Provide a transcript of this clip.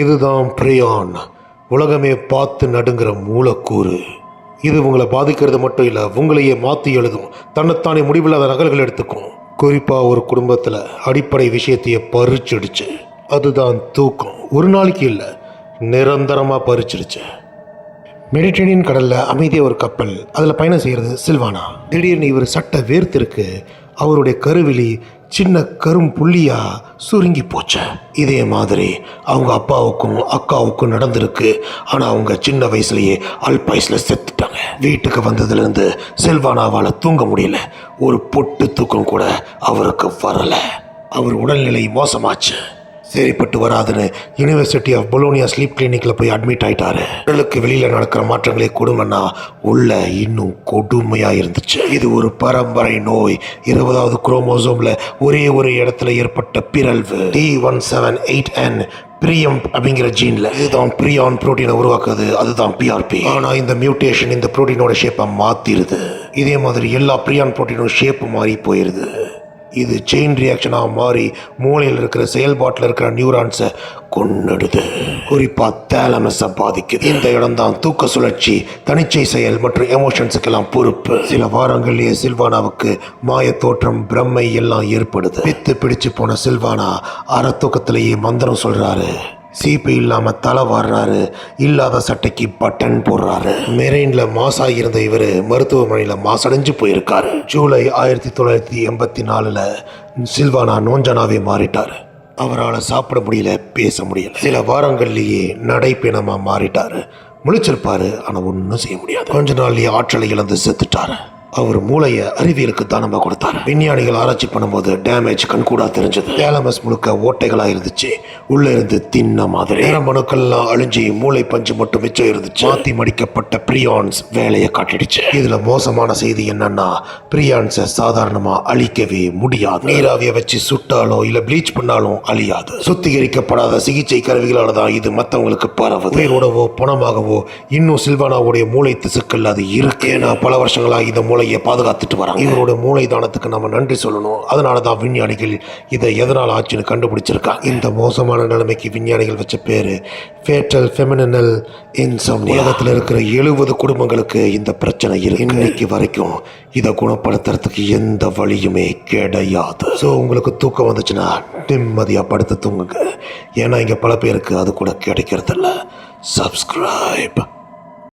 இதுதான் பிரியான். உலகமே பார்த்து நடுங்கிற மூலக்கூறு. இது உங்களை பாதிக்கிறது மட்டும் இல்லை உங்களையே மாற்றி எழுதும். தன்னைத்தானே முடிவில்லாத நகல்கள் எடுத்துக்கும். குறிப்பாக ஒரு குடும்பத்தில் அடிப்படை விஷயத்தையே பறிச்சிடுச்சு. அதுதான் தூக்கம். ஒரு நாளைக்கு இல்லை நிரந்தரமாக பறிச்சிடுச்சு. மெடிட்டரேனியன் கடலில் அமைதியாக ஒரு கப்பல் அதில் பயணம் செய்கிறது சில்வானா. திடீர்னு இவர் சட்ட வேர்த்திருக்கு அவருடைய கருவிழி சின்ன கரும் புள்ளியா சுருங்கி போச்சு. இதே மாதிரி அவங்க அப்பாவுக்கும் அக்காவுக்கும் நடந்திருக்கு. ஆனால் அவங்க சின்ன வயசுலேயே அல்பாயுஸில் செத்துட்டாங்க. வீட்டுக்கு வந்ததுலேருந்து செல்வானாவால் தூங்க முடியல. ஒரு பொட்டு தூக்கம் கூட அவருக்கு வரலை. அவர் உடல்நிலை மோசமாச்சு. சரிப்பட்டு வராதுன்னு யுனிவர்சிட்டி ஆஃப் பொலோனியா ஸ்லீப் கிளினிக்கில் போய் அட்மிட் ஆகிட்டாரு உடலுக்கு வெளியில் நடக்கிற மாற்றங்களே கொடுமைன்னா உள்ள இன்னும் கொடுமையாக இருந்துச்சு. இது ஒரு பரம்பரை நோய். இருபதாவது குரோமோசோமில் ஒரே ஒரு இடத்துல ஏற்பட்ட பிறழ்வு. D one seven eight N prion அப்படிங்கிற ஜீனில் இதுதான் பிரியான் புரோட்டீனை உருவாக்குது. அதுதான் பிஆர்பி ஆனால் இந்த மியூட்டேஷன் இந்த புரோட்டீனோட ஷேப்பை மாற்றிடுது இதே மாதிரி எல்லா பிரியான் புரோட்டீனும் ஷேப்பு மாறி போயிடுது இது செயின் ரியாக்ஷனாக மாறி மூளையில் இருக்கிற செயல்பாட்டில் இருக்கிற நியூரான்ஸை கொன்னுடுது. குறிப்பாக தேலமஸை பாதிக்குது. இந்த இடம் தான் தூக்க சுழற்சி தனிச்சை செயல் மற்றும் எமோஷன்ஸுக்கெல்லாம் பொறுப்பு. சில வாரங்கள்லேயே சில்வானாவுக்கு மாய தோற்றம் பிரம்மை எல்லாம் ஏற்படுது. பித்து பிடிச்சு போன சில்வானா அற தூக்கத்திலேயே மந்திரம் சொல்கிறாரு சீப்பு இல்லாமல் தலை வாடுறாரு இல்லாத சட்டைக்கு பட்டன் போடுறாரு. மெரெயினில் மாசா இருந்த இவர் மருத்துவமனையில் மாசடைஞ்சு போயிருக்காரு. ஜூலை ஆயிரத்தி தொள்ளாயிரத்தி எண்பத்தி நாலில் சில்வானா நோஞ்சனாவே மாறிட்டார். அவரால் சாப்பிட முடியல பேச முடியல. சில வாரங்கள்லேயே நடைப்பயணமாக மாறிட்டார். முழிச்சிருப்பாரு ஆனால் ஒன்றும் செய்ய முடியாது. கொஞ்ச நாள்லேயே ஆற்றலை இழந்து செத்துட்டாரு. அவர் மூளையை அறிவியலுக்கு தானமாக கொடுத்தார். விஞ்ஞானிகள் ஆராய்ச்சி பண்ணும்போது டேமேஜ் கண்கூடா தெரிஞ்சது. தேலமஸ் முழுக்க ஓட்டைகளாக இருந்துச்சு. உள்ளே இருந்து தின்ன மாதிரி. நரம்பணுக்கள்லாம் அழிஞ்சு மூளை பஞ்சு மட்டும் மிச்சம் இருந்துச்சு. மாத்தி மடிக்கப்பட்ட பிரியான்ஸ் வேலையை காட்டிடுச்சு. இதில் மோசமான செய்தி என்னன்னா பிரியான்ஸை சாதாரணமாக அழிக்கவே முடியாது. நீராவியை வச்சு சுட்டாலோ இல்லை ப்ளீச் பண்ணாலும் அழியாது. சுத்திகரிக்கப்படாத சிகிச்சை கருவிகளால் தான் இது மற்றவங்களுக்கு பரவுது. உயிரோடவோ பணமாகவோ இன்னும் சில்வானாவுடைய மூளை திசுக்கள் அது இருக்கு. ஏன்னா பல வருஷங்களாக இந்த மூளை மூளையை பாதுகாத்துட்டு வராங்க. இவருடைய மூளை தானத்துக்கு நம்ம நன்றி சொல்லணும். அதனால தான் விஞ்ஞானிகள் இதை எதனால் ஆச்சுன்னு கண்டுபிடிச்சிருக்காங்க இந்த மோசமான நிலைமைக்கு விஞ்ஞானிகள் வச்ச பேர் ஃபேட்டல் ஃபெமினல் இன்சம் உலகத்தில் இருக்கிற எழுபது குடும்பங்களுக்கு இந்த பிரச்சனை இருக்கு. இன்னைக்கு வரைக்கும் இதை குணப்படுத்துறதுக்கு எந்த வழியுமே கிடையாது. ஸோ உங்களுக்கு தூக்கம் வந்துச்சுன்னா நிம்மதியாக படுத்து தூங்குங்க. ஏன்னா இங்கே பல பேருக்கு அது கூட கிடைக்கிறதில்ல. சப்ஸ்கிரைப்